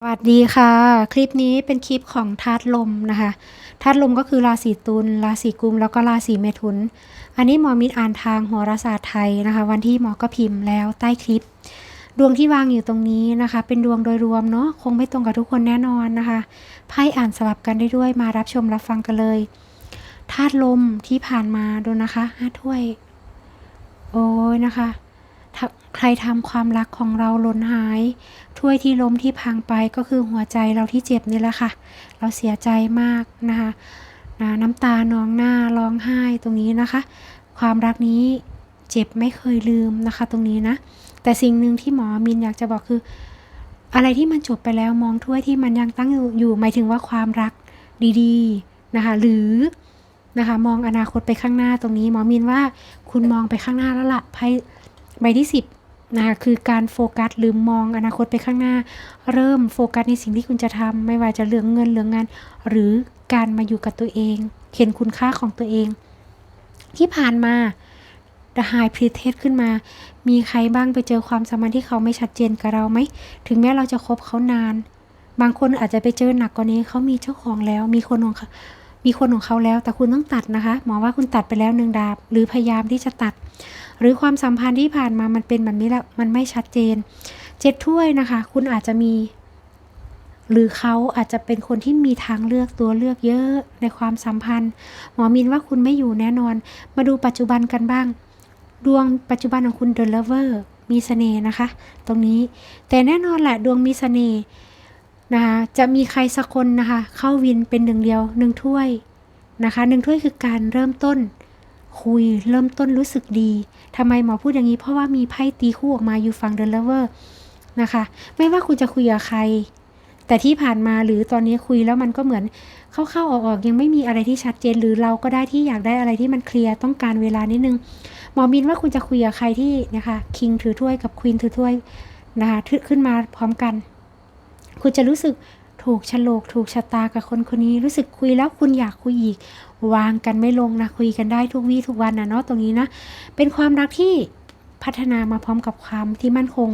สวัสดีค่ะ คลิปนี้เป็นคลิปของธาตุลมนะคะธาตุลมก็คือราศีตุลราศีกุม แล้วก็ราศีเมถุน อันนี้หมอมิตรอ่านทางโหราศาสตร์ไทยนะคะ วันที่หมอก็พิมพ์แล้วใต้คลิป ดวงที่วางอยู่ตรงนี้นะคะ เป็นดวงโดยรวมเนาะคงไม่ตรงกับทุกคนแน่นอนนะคะไพ่อ่านสลับกันได้ด้วยมารับชมรับฟังกันเลยธาตุลมที่ผ่านมาดูนะคะห้าถ้วย โอ้ยนะคะ ใครทำความรักของเราหล่นหาย ถ้วยที่ล้มที่พังไปก็คือหัวใจเราที่เจ็บนี่แหละค่ะ เราเสียใจมากนะคะนะน้ำตานองหน้าร้องไห้ตรงนี้นะคะ ความรักนี้เจ็บไม่เคยลืมนะคะ ตรงนี้นะ แต่สิ่งหนึ่งที่หมอมินอยากจะบอกคือ อะไรที่มันจบไปแล้วมองถ้วยที่มันยังตั้งอยู่หมายถึงว่าความรักดีๆนะคะ หรือนะคะ มองอนาคตไปข้างหน้าตรงนี้ หมอมินว่าคุณมองไปข้างหน้าแล้วละ่ะไพ่ใบที่สิบ นะคะคือการโฟกัสหรือมองอนาคตไปข้างหน้า เริ่มโฟกัสในสิ่งที่คุณจะทำไม่ว่าจะเรื่องเงินเรื่องงาน หรือการมาอยู่กับตัวเอง เห็นคุณค่าของตัวเอง ที่ผ่านมาดหายพรีเทสขึ้นมา มีใครบ้างไปเจอความสัมพันธ์ที่เขาไม่ชัดเจนกับเราไหม ถึงแม้เราจะคบเขานาน บางคนอาจจะไปเจอหนักกว่านี้เขามีเจ้าของแล้ว มีคนของเขามีคนของเขาแล้ว แต่คุณต้องตัดนะคะ หมอว่าคุณตัดไปแล้วหนึ่งดาบ หรือพยายามที่จะตัด หรือความสัมพันธ์ที่ผ่านมามันเป็นแบบนี้แล้วมันไม่ชัดเจนเจ็ดถ้วยนะคะ คุณอาจจะมี หรือเขาอาจจะเป็นคนที่มีทางเลือกตัวเลือกเยอะในความสัมพันธ์ หมอมินว่าคุณไม่อยู่แน่นอน มาดูปัจจุบันกันบ้าง ดวงปัจจุบันของคุณ The Lover มีเสน่ห์นะคะ ตรงนี้แต่แน่นอนแหละดวงมีเสน่ห์นะคะจะมีใครสักคนนะคะ เข้าวินเป็นหนึ่งเดียวหนึ่งถ้วยนะคะหนึ่งถ้วยคือการเริ่มต้น คุย เริ่มต้นรู้สึกดีทำไมหมอพูดอย่างนี้เพราะว่ามีไพ่ตีคู่ออกมาอยู่ฝั่ง The Lover นะคะ ไม่ว่าคุณจะคุยกับใคร แต่ที่ผ่านมาหรือตอนนี้คุยแล้วมันก็เหมือนเข้าๆออกๆยังไม่มีอะไรที่ชัดเจนหรือเราก็ได้ที่อยากได้อะไรที่มันเคลียร์ต้องการเวลานิดนึงหมอมินว่าคุณจะคุยกับใครที่นะคะคิงถือถ้วยกับควีนถือถ้วยนะคะขึ้นมาพร้อมกัน คุณจะรู้สึก ถูกฉลกถูกชะตากับคนคนนี้รู้สึกคุยแล้วคุณอยากคุยอีก วางกันไม่ลงนะคุยกันได้ทุกวี่ทุกวันนะเนาะตรงนี้นะ เป็นความรักที่พัฒนามาพร้อมกับความที่มั่นคง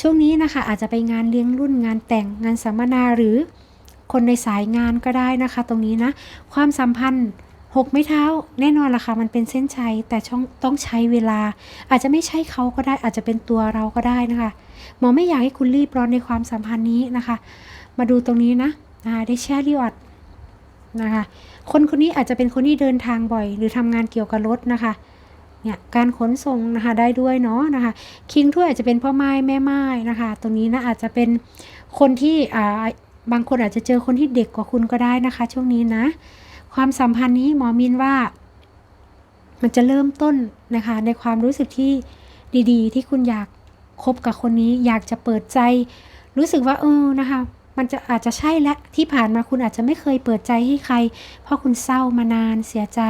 ช่วงนี้นะคะอาจจะไปงานเลี้ยงรุ่นงานแต่งงานสัมมนาหรือคนในสายงานก็ได้นะคะ ตรงนี้นะ ความสัมพันธ์ หกไม่เท้าแน่นอนล่ะค่ะมันเป็นเส้นชัยแต่ช่องต้องใช้เวลา อาจจะไม่ใช่เขาก็ได้อาจจะเป็นตัวเราก็ได้นะคะหมอไม่อยากให้คุณรีบร้อนในความสัมพันธ์นี้นะคะ มาดูตรงนี้นะนะคะได้แชร์รีวอดนะคะคนคนนี้อาจจะเป็นคนที่เดินทางบ่อย หรือทำงานเกี่ยวกับรถนะคะเนี่ยการขนส่งนะคะได้ด้วยเนาะนะคะคิงถ้วยอาจจะเป็นพ่อไม้แม่ไม้นะคะ ตรงนี้นะอาจจะเป็นคนที่อ่าบางคนอาจจะเจอคนที่เด็กกว่าคุณก็ได้นะคะ ช่วงนี้นะ ความสัมพันธ์นี้หมอมินว่า มันจะเริ่มต้นนะคะ ในความรู้สึกที่ดีๆ ที่คุณอยากคบกับคนนี้ อยากจะเปิดใจ รู้สึกว่าเออนะคะ มันจะอาจจะใช่และที่ผ่านมาคุณอาจจะไม่เคยเปิดใจให้ใคร เพราะคุณเศร้ามานานเสียใจ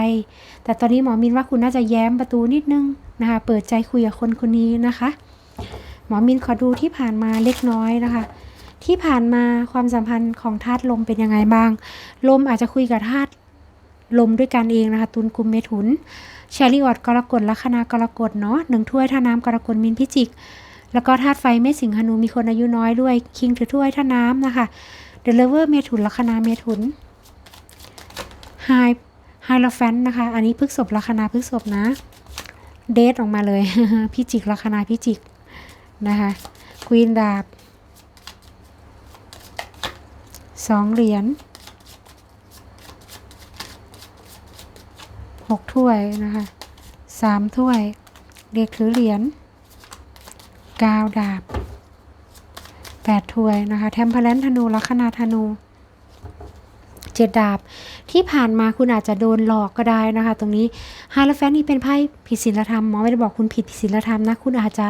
แต่ตอนนี้หมอมินว่าคุณน่าจะแย้มประตูนิดนึงนะคะ เปิดใจคุยกับคนคนนี้นะคะ หมอมินขอดูที่ผ่านมาเล็กน้อยนะคะที่ผ่านมาความสัมพันธ์ของธาตุลมเป็นยังไงบ้าง ลมอาจจะคุยกับธาตุ ลมด้วยกันเองนะคะตุลกุมเมถุนแชริออดกรกฎลัคนากรกฎเนาะหนึ่งถ้วยท่าน้ำกรกฎมินพิจิก แล้วก็ธาตุไฟเมษสิงหนูมีคนอายุน้อยด้วยคิงถือถ้วยท่าน้ำนะคะเดลเวอร์เมถุนลัคนาเมถุนไฮไฮโลแฟนนะคะ อันนี้พฤกษบลัคนาพฤกษบนะ เดทออกมาเลย พิจิกลัคนาพิจิกนะคะควีนดาบสองเหรียญ หกถ้วยนะคะสามถ้วย เด็กถือเหรียญกาวดาบแปดถ้วยนะคะแทมเพลนธนูลัคนาธนูเจ็ดดาบที่ผ่านมาคุณอาจจะโดนหลอกก็ได้นะคะ ตรงนี้ไฮลแฟนนี่เป็นไพ่ผิดศีลธรรมหมอไม่ได้บอกคุณผิดศีลธรรมนะ คุณอาจจะ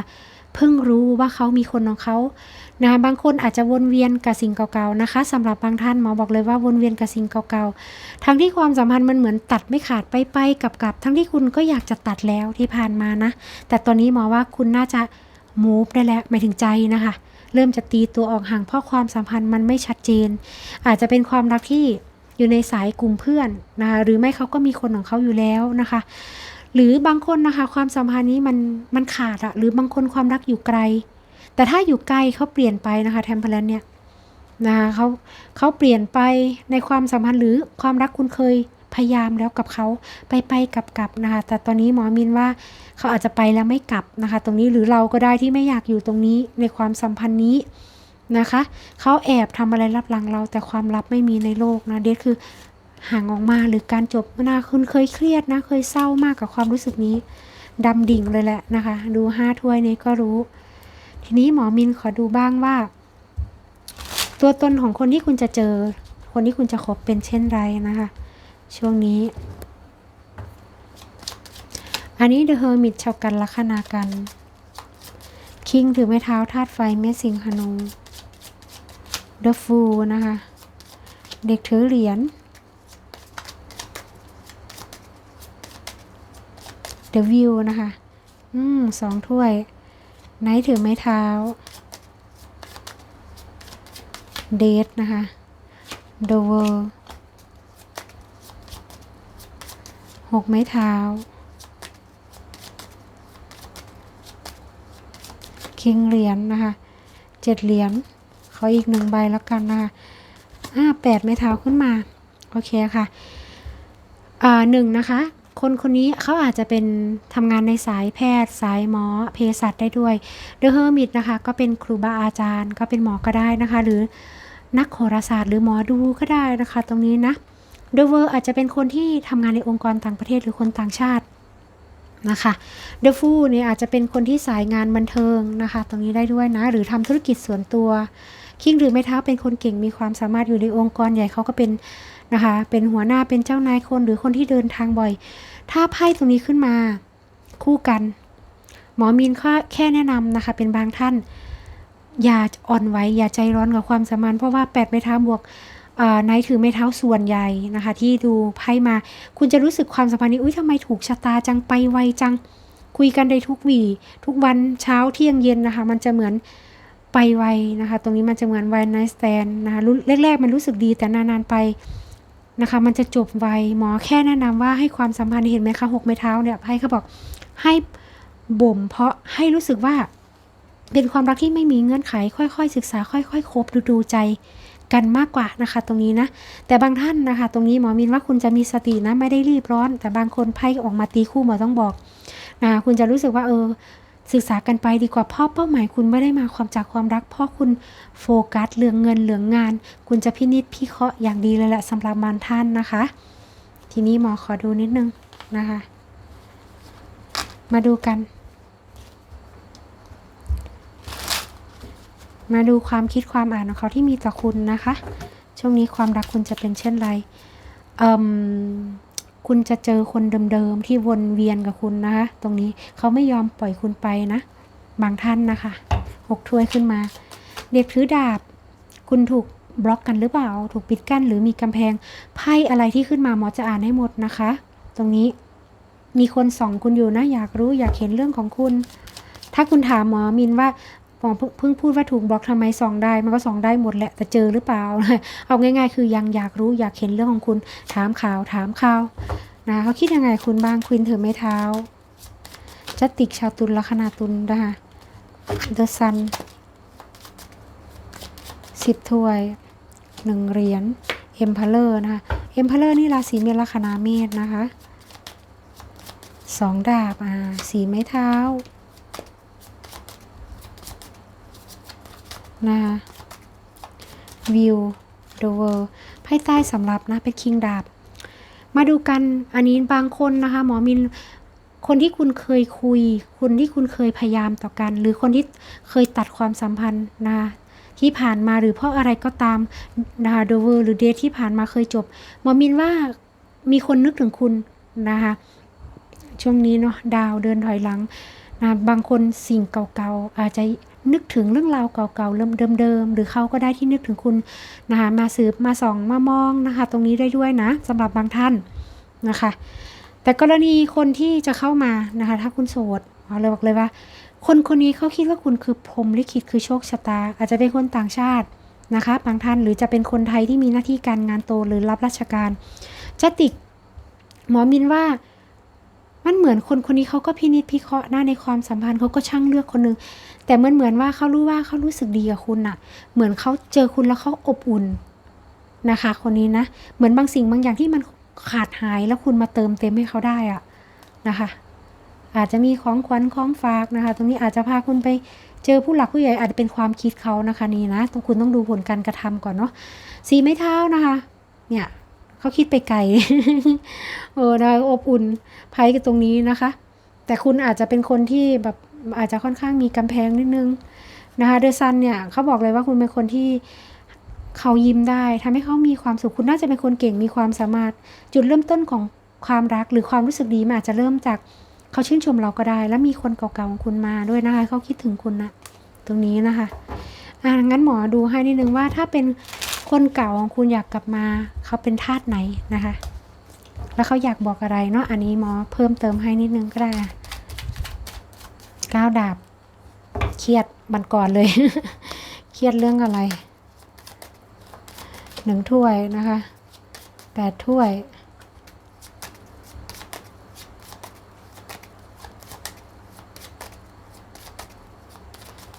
เพิ่งรู้ว่าเขามีคนของเขานะคะบางคนอาจจะวนเวียนกับสิ่งเก่าๆนะคะสำหรับบางท่านหมอบอกเลยว่าวนเวียนกับสิ่งเก่าๆทั้งที่ความสัมพันธ์มันเหมือนตัดไม่ขาดไปไปกับกับทั้งที่คุณก็อยากจะตัดแล้วที่ผ่านมานะ แต่ตอนนี้หมอว่าคุณน่าจะ move ได้แล้วหมายถึงใจนะคะ เริ่มจะตีตัวออกห่างเพราะความสัมพันธ์มันไม่ชัดเจน อาจจะเป็นความรักที่อยู่ในสายกลุ่มเพื่อนนะคะหรือไม่เขาก็มีคนของเขาอยู่แล้วนะคะ หรือบางคนนะคะความสัมพันธ์นี้มันมันขาดอะหรือบางคนความรักอยู่ไกล แต่ถ้าอยู่ไกลเขาเปลี่ยนไปนะคะแทมเพลนเนี่ยนะคะเขาเขาเปลี่ยนไปในความสัมพันธ์หรือความรักคุณเคยพยายามแล้วกับเขาไปไปกลับกลับนะคะ แต่ตอนนี้หมอมินว่าเขาอาจจะไปแล้วไม่กลับนะคะ ตรงนี้หรือเราก็ได้ที่ไม่อยากอยู่ตรงนี้ในความสัมพันธ์นี้นะคะเขาแอบทำอะไรลับหลังเราแต่ความลับไม่มีในโลกนะเดทคือ ห่างออกมาหรือการจบนะคุณเคยเครียดนะ เคยเศร้ามากกับความรู้สึกนี้ดำดิ่งเลยแหละนะคะ ดูห้าถ้วยนี้ก็รู้ ทีนี้หมอมินขอดูบ้างว่า ตัวตนของคนที่คุณจะเจอ คนที่คุณจะคบเป็นเช่นไรนะคะ ช่วงนี้ อันนี้ The Hermit ชาวกันลัคนากัน คิงถือไม้เท้าธาตุไฟแม่สิงหนู The Fool นะคะ เด็กถือเหรียญ The View นะคะ อืมสองถ้วย ไนท์ถือไม้เท้า เดทนะคะ The World หกไม้เท้า คิงเหรียญนะคะ เจ็ดเหรียญขออีกหนึ่งใบแล้วกันนะคะอ่าแปดไม้เท้าขึ้นมา โอเคค่ะ อ่าหนึ่งนะคะ คนคนนี้เขาอาจจะเป็นทำงานในสายแพทย์ สายหมอเภสัชได้ด้วยเดอะเฮอร์มิตนะคะ ก็เป็นครูบาอาจารย์ ก็เป็นหมอก็ได้นะคะ หรือนักโหราศาสตร์หรือหมอดูก็ได้นะคะ ตรงนี้นะเดเวอร์อาจจะเป็นคนที่ทำงานในองค์กรต่างประเทศหรือคนต่างชาตินะคะเดฟูเนี่ยอาจจะเป็นคนที่สายงานบันเทิงนะคะ ตรงนี้ได้ด้วยนะ หรือทำธุรกิจส่วนตัว คิงหรือไม่เท้าเป็นคนเก่งมีความสามารถอยู่ในองค์กรใหญ่เขาก็เป็น นะคะ เป็นหัวหน้าเป็นเจ้านายคนหรือคนที่เดินทางบ่อย ถ้าไพ่ตรงนี้ขึ้นมาคู่กัน หมอมีนก็แค่แนะนำนะคะ เป็นบางท่าน อย่าอ่อนไหวอย่าใจร้อนกับความสัมพันธ์เพราะว่าแปดไม้เท้าบวกนท์ถือไม้เท้าส่วนใหญ่นะคะ ที่ดูไพ่มา คุณจะรู้สึกความสัมพันธ์นี้อุ้ยทำไมถูกชะตาจังไปไวจังคุยกันได้ทุกวีทุกวันเช้าเที่ยงเย็นนะคะ มันจะเหมือนไปไวนะคะ ตรงนี้มันจะเหมือนไวันไนท์สแตนนะคะแรกๆมันรู้สึกดีแต่นานๆไป นะคะ มันจะจบไวหมอแค่แนะนำว่าให้ความสัมพันธ์เห็นไหมคะหกไม้เท้าเนี่ยไพ่เขาบอกให้บ่มเพราะให้รู้สึกว่าเป็นความรักที่ไม่มีเงื่อนไข ค่อยๆ ศึกษา ค่อยๆคบดูดูใจกันมากกว่านะคะ ตรงนี้นะ แต่บางท่านนะคะ ตรงนี้หมอมินว่าคุณจะมีสตินะไม่ได้รีบร้อน แต่บางคนไพ่ออกมาตีคู่หมอต้องบอกนะคุณจะรู้สึกว่าเออ ศึกษากันไปดีกว่าพราะเป้าหมายคุณไม่ได้มาความจากความรักพราะคุณโฟกัสเรื่องเงินเรื่องงาน คุณจะพินิจพิเคราะห์อย่างดีเลยแหละสำหรับบางท่านนะคะ ทีนี้หมอขอดูนิดนึงนะคะ มาดูกัน มาดูความคิดความอ่านของเขาที่มีต่อคุณนะคะ ช่วงนี้ความรักคุณจะเป็นเช่นไร คุณจะเจอคนเดิมๆที่วนเวียนกับคุณนะคะ ตรงนี้เขาไม่ยอมปล่อยคุณไปนะ บางท่านนะคะหกถ้วยขึ้นมา เด็กถือดาบ คุณถูกบล็อกกันหรือเปล่า ถูกปิดกั้นหรือมีกำแพงไพ่อะไรที่ขึ้นมาหมอจะอ่านให้หมดนะคะ ตรงนี้มีคนส่องคุณอยู่นะ อยากรู้อยากเห็นเรื่องของคุณ ถ้าคุณถามหมอมินว่า หมอเพิ่งพูดว่าถูกบล็อกทำไมส่องได้ มันก็ส่องได้หมดแหละแต่เจอหรือเปล่า เอาง่าย ๆ คือยังอยากรู้อยากเห็นเรื่องของคุณถามข่าวถามข่าวนะเขาคิดยังไงคุณบ้างควินถือไม้เท้าจัติกชาวตุลลัคนาตุลนะคะ The Sun สิบถ้วยหนึ่งเหรียญเอ็มพาเลอร์นะคะเอ็มพาเลอร์นี่ราศีเมษลัคนาเมษนะคะสองดาบอ่าสีไม้เท้า นะคะวิวโดเวอร์ไพ่ใต้สำหรับนะเป็นคิงดาบ มาดูกันอันนี้บางคนนะคะ หมอมินคนที่คุณเคยคุย คนที่คุณเคยพยายามต่อกัน หรือคนที่เคยตัดความสัมพันธ์นะคะที่ผ่านมาหรือเพราะอะไรก็ตามนะคะโดเวอร์หรือเดทที่ผ่านมาเคยจบหมอมินว่ามีคนนึกถึงคุณนะคะช่วงนี้เนาะดาวเดินถอยหลังนะบางคนสิ่งเก่าๆอาจจะ นึกถึงเรื่องราวเก่าๆเริ่มเดิมๆหรือเขาก็ได้ที่นึกถึงคุณนะคะมาสืบมาส่องมามองนะคะ ตรงนี้ได้ด้วยนะสำหรับบางท่านนะคะ แต่กรณีคนที่จะเข้ามานะคะ ถ้าคุณโสดเราเลยบอกเลยว่า คนคนนี้เขาคิดว่าคุณคือพรมลิขิตคือโชคชะตา อาจจะเป็นคนต่างชาตินะคะบางท่านหรือจะเป็นคนไทยที่มีหน้าที่การงานโตหรือรับราชการจะติกหมอมินว่ามันเหมือนคนคนนี้เขาก็พินิจพิเคราะห์หน้าในความสัมพันธ์เขาก็ช่างเลือกคนหนึ่ง แต่เหมือนเหมือนว่าเขารู้ว่าเขารู้สึกดีกับคุณอะเหมือนเขาเจอคุณแล้วเขาอบอุ่นนะคะ คนนี้นะ เหมือนบางสิ่งบางอย่างที่มันขาดหายแล้วคุณมาเติมเต็มให้เขาได้อะนะคะ อาจจะมีของขวัญของฝากนะคะ ตรงนี้อาจจะพาคุณไปเจอผู้หลักผู้ใหญ่อาจจะเป็นความคิดเขานะคะนี่นะต้องคุณต้องดูผลการกระทำก่อนเนาะสีไม้เท้านะคะ เนี่ยเขาคิดไปไกลเออนะอบอุ่นภัยกับตรงนี้นะคะ แต่คุณอาจจะเป็นคนที่แบบ อาจจะค่อนข้างมีกำแพงนิดนึงนะคะเดอะซันเนี่ยเขาบอกเลยว่าคุณเป็นคนที่เขายิ้มได้ทำให้เขามีความสุขคุณน่าจะเป็นคนเก่งมีความสามารถ จุดเริ่มต้นของความรักหรือความรู้สึกดีมันอาจจะเริ่มจากเขาชื่นชมเราก็ได้ แล้วมีคนเก่าๆของคุณมาด้วยนะคะเขาคิดถึงคุณนะตรงนี้นะคะอ่างั้นหมอดูให้นิดนึงว่าถ้าเป็นคนเก่าของคุณอยากกลับมาเขาเป็นธาตุไหนนะคะ แล้วเขาอยากบอกอะไรเนาะอันนี้หมอเพิ่มเติมให้นิดนึงก็ได้ ก้าวดาบ เครียดมันก่อนเลย เครียดเรื่องอะไร หนึ่งถ้วยนะคะแปดถ้วย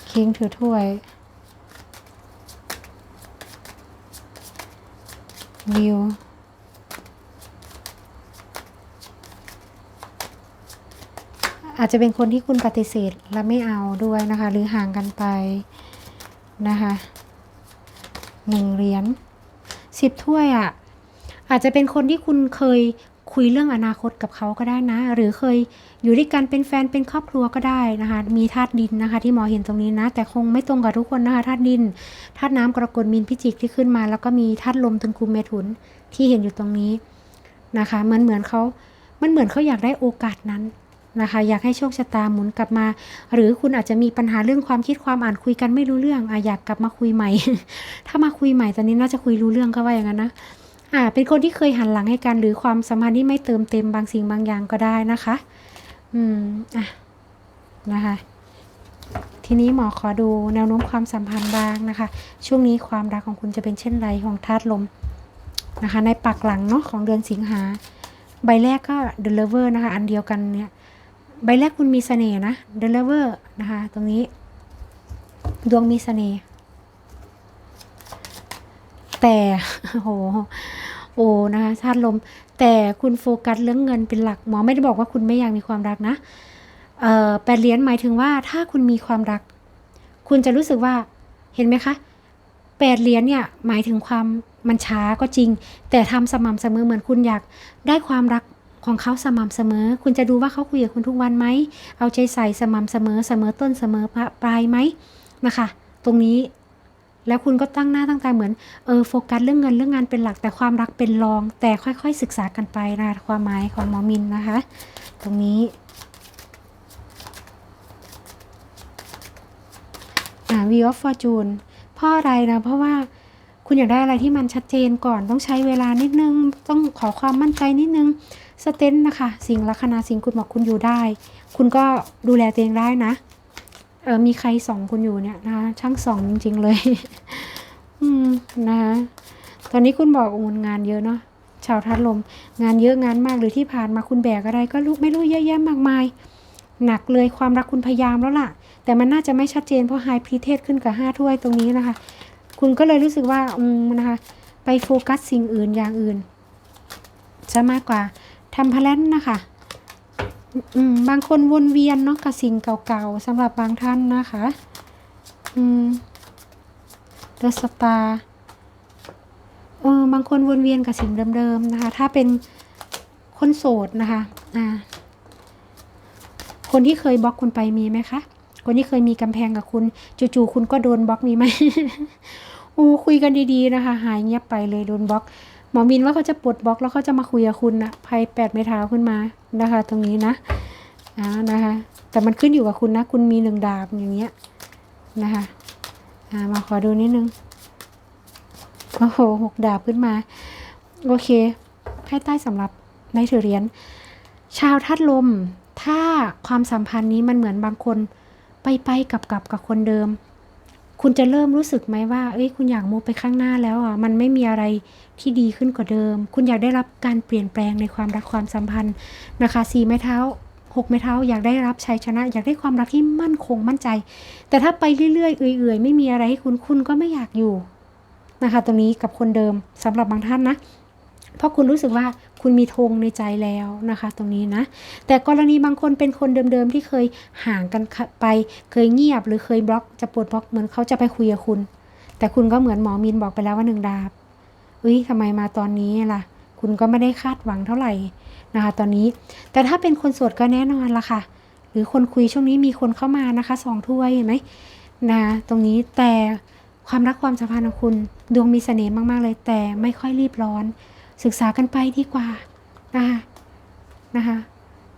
คิงถือถ้วย วิว อาจจะเป็นคนที่คุณปฏิเสธและไม่เอาด้วยนะคะ หรือห่างกันไปนะคะหนึ่งเหรียญสิบถ้วยอะ่ะอาจจะเป็นคนที่คุณเคยคุยเรื่องอนาคตกับเขาก็ได้นะ หรือเคยอยู่ด้วยกันเป็นแฟนเป็นครอบครัวก็ได้นะคะ มีธาตุดินนะคะ ที่หมอเห็นตรงนี้นะ แต่คงไม่ตรงกับทุกคนนะคะธาตุดินธาตุน้ำกรกฎมีนพิจิกที่ขึ้นมา แล้วก็มีธาตุลมตุลคุมเมถุนที่เห็นอยู่ตรงนี้นะคะ เหมือนเหมือนเขามันเหมือนเขาอยากได้โอกาสนั้น นะคะ อยากให้โชคชะตาหมุนกลับมา หรือคุณอาจจะมีปัญหาเรื่องความคิดความอ่านคุยกันไม่รู้เรื่องออยากกลับมาคุยใหม่ ถ้ามาคุยใหม่ตอนนี้น่าจะคุยรู้เรื่องก็ว่าอย่างนั้นนะอ่าเป็นคนที่เคยหันหลังให้กันหรือความสัมพันธ์ที่ไม่เติมเต็มบางสิ่งบางอย่างก็ได้นะคะ อืมอะนะคะทีนี้หมอขอดูแนวโน้มความสัมพันธ์บ้างนะคะ ช่วงนี้ความรักของคุณจะเป็นเช่นไรของธาตุลมนะคะ ในปักหลังเนาะของเดือนสิงหา ใบแรกก็ The Lover นะคะ อันเดียวกันเนี่ย ใบแรกคุณมีเสน่ห์นะ The Lover นะคะ ตรงนี้ ดวงมีเสน่ห์แต่โอ้โหโอ้นะคะธาตุลม แต่คุณโฟกัสเรื่องเงินเป็นหลักหมอไม่ได้บอกว่าคุณไม่อยากมีความรักนะเอ่อแปดเหรียญหมายถึงว่าถ้าคุณมีความรัก คุณจะรู้สึกว่าเห็นไหมคะแปดเหรียญเนี่ยหมายถึงความมันช้าก็จริง แต่ทำสม่ำเสมอเหมือนคุณอยากได้ความรัก ของเขาสม่ำเสมอ คุณจะดูว่าเขาคุยกับคุณทุกวันไหม เอาใจใส่สม่ำเสมอเสมอต้นเสมอปลายไหมนะคะ ตรงนี้แล้วคุณก็ตั้งหน้าตั้งตาเหมือนเออโฟกัสเรื่องเงินเรื่องงานเป็นหลักแต่ความรักเป็นรอง แต่ค่อยๆศึกษากันไปนะความหมายของหมอมินนะคะ ตรงนี้อ่า Wheel of Fortune เพราะอะไรนะ เพราะว่าคุณอยากได้อะไรที่มันชัดเจนก่อนต้องใช้เวลานิดนึง ต้องขอความมั่นใจนิดนึง สเตนนะคะ สิ่งลัคนาสิ่งคุณบอกคุณอยู่ได้ คุณก็ดูแลตัวเองได้นะ เออมีใครสองคุณอยู่เนี่ยนะคะช่างสองจริง ๆ เลย อืมนะคะตอนนี้คุณบอกโอ้งานเยอะเนาะชาวทัดลม งานเยอะงานมากหรือที่ผ่านมาคุณแบกอะไรก็รู้ไม่รู้เยอะแยะมากมาย หนักเลยความรักคุณพยายามแล้วล่ะ แต่มันน่าจะไม่ชัดเจนเพราะไฮพรีเทสขึ้นกับห้าถ้วยตรงนี้นะคะ คุณก็เลยรู้สึกว่าอืมนะคะ ไปโฟกัสสิ่งอื่นอย่างอื่นจะมากกว่า ทำพลันนะคะบางคนวนเวียนเนาะกับสิ่งเก่าๆสำหรับบางท่านนะคะอืมเดอะสตาร์เออบางคนวนเวียนกับสิ่งเดิมๆนะคะ ถ้าเป็นคนโสดนะคะอ่าคนที่เคยบล็อกคุณไปมีไหมคะคนที่เคยมีกำแพงกับคุณ จู่ๆคุณก็โดนบล็อกมีไหมโอ้คุยกันดีๆนะคะ หายเงียบไปเลยโดนบล็อก มอมินว่าเขาจะปลดบล็อกแล้วเขาจะมาคุยกับคุณนะไพ่แปดไม้เท้าขึ้นมานะคะ ตรงนี้นะอ่านะคะ แต่มันขึ้นอยู่กับคุณนะ คุณมีหนึ่งดาบอย่างเงี้ยนะคะอ่ามาขอดูนิดนึงโอ้โหหกดาบขึ้นมา โอเค ให้ใต้สำหรับในถือเหรียญชาวธาตุลม ถ้าความสัมพันธ์นี้มันเหมือนบางคนไปไปกับกับกับคนเดิม คุณจะเริ่มรู้สึกไหมว่า เอ้ย คุณอยากมูฟไปข้างหน้าแล้วอะ มันไม่มีอะไรที่ดีขึ้นกว่าเดิม คุณอยากได้รับการเปลี่ยนแปลงในความรักความสัมพันธ์นะคะสี่ไม้เท้าหกไม้เท้าอยากได้รับชัยชนะ อยากได้ความรักที่มั่นคงมั่นใจ แต่ถ้าไปเรื่อยๆเอื่อยๆ ไม่มีอะไรให้คุณคุณก็ไม่อยากอยู่นะคะตรงนี้กับคนเดิมสำหรับบางท่านนะ เพราะคุณรู้สึกว่าคุณมีธงในใจแล้วนะคะ ตรงนี้นะ แต่กรณีบางคนเป็นคนเดิมๆที่เคยห่างกันไปเคยเงียบหรือเคยบล็อกจะปลดบล็อกเหมือนเขาจะไปคุยกับคุณ แต่คุณก็เหมือนหมอมินบอกไปแล้วว่าหนึ่งดาบเอ้ยทำไมมาตอนนี้ล่ะ คุณก็ไม่ได้คาดหวังเท่าไหร่นะคะ ตอนนี้ แต่ถ้าเป็นคนโสดก็แน่นอนละค่ะ หรือคนคุยช่วงนี้มีคนเข้ามานะคะสองถ้วยเห็นไหมนะตรงนี้แต่ความรักความสัมพันธ์ของคุณดวงมีเสน่ห์มากๆเลยแต่ไม่ค่อยรีบร้อน ศึกษากันไปดีกว่านะคะนะคะ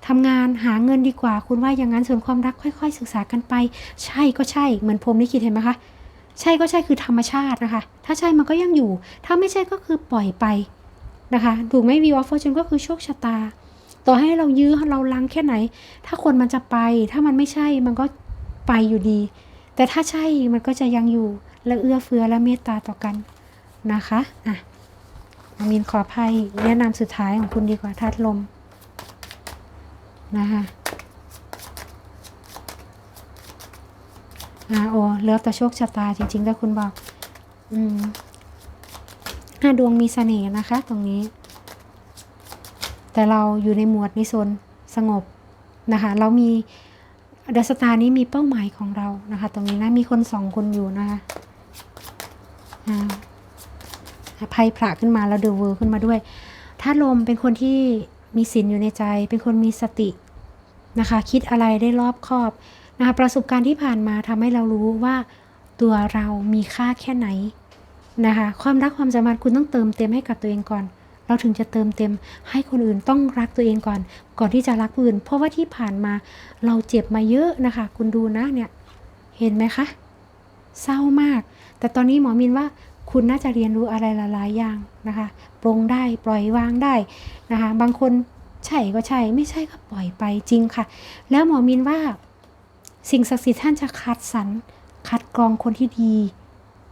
ทำงานหาเงินดีกว่า คุณว่าอย่างนั้นส่วนความรักค่อย ๆ ศึกษากันไป ใช่ก็ใช่เหมือนผมนี่คิดเห็นไหมคะใช่ก็ใช่คือธรรมชาตินะคะ ถ้าใช่มันก็ยังอยู่ ถ้าไม่ใช่ก็คือปล่อยไปนะคะ ถูกไหมวีออฟฟอร์จูนก็คือโชคชะตา ต่อให้เรายื้อเราลังแค่ไหน ถ้าคนมันจะไป ถ้ามันไม่ใช่มันก็ไปอยู่ดี แต่ถ้าใช่มันก็จะยังอยู่และเอื้อเฟื้อและเมตตาต่อกันนะคะอะ มินขออภัยแนะนำสุดท้ายของคุณดีกว่าธาตุลม นะคะอ่าโอ้แล้วแต่โชคชะตาจริงๆถ้าคุณบอก อืมอ่าดวงมีเสน่ห์นะคะ ตรงนี้ แต่เราอยู่ในหมวดในโซนสงบนะคะ เรามีดัสตาร์นี้มีเป้าหมายของเรานะคะ ตรงนี้นะมีคนสองคนอยู่นะคะอ่า ไพ่พระขึ้นมาแล้วเดอะเวอร์ขึ้นมาด้วยธาตุลมเป็นคนที่มีศีลอยู่ในใจ เป็นคนมีสตินะคะ คิดอะไรได้รอบคอบนะคะประสบการณ์ที่ผ่านมาทำให้เรารู้ว่าตัวเรามีค่าแค่ไหนนะคะ ความรักความสัมพันธ์คุณต้องเติมเต็มให้กับตัวเองก่อน เราถึงจะเติมเต็มให้คนอื่นต้องรักตัวเองก่อน ก่อนที่จะรักผู้อื่น เพราะว่าที่ผ่านมาเราเจ็บมาเยอะนะคะ คุณดูนะเนี่ย เห็นไหมคะ เศร้ามาก แต่ตอนนี้หมอมินว่า คุณน่าจะเรียนรู้อะไรหลายๆอย่างนะคะปรงได้ปล่อยวางได้นะคะบางคนใช่ก็ใช่ไม่ใช่ก็ปล่อยไปจริงค่ะ แล้วหมอมินว่าสิ่งศักดิ์สิทธิ์ท่านจะคัดสรรคัดกรองคนที่ดี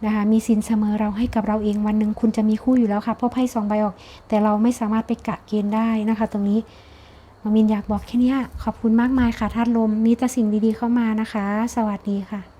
นะคะมีสินเสมอเราให้กับเราเองวันหนึ่งคุณจะมีคู่อยู่แล้วค่ะเพราะไพ่สองใบออก แต่เราไม่สามารถไปกะเกณฑ์ได้นะคะ ตรงนี้หมอมินอยากบอกแค่นี้ขอบคุณมากมายค่ะท่านลมมีแต่สิ่งดีๆเข้ามานะคะ สวัสดีค่ะ